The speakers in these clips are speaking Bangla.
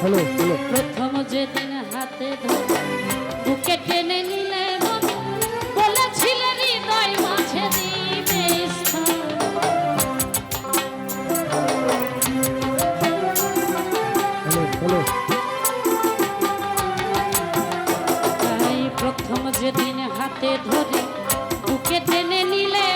Hello hello. প্রথম যেদিন হাতে ধরে টেনে নিলে মনে বলেছিলে হৃদয় মাঝে প্রথম যেদিন হাতে ধরে বুকে টেনে নিলে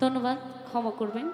ধন্যবাদ ক্ষমা করবেন।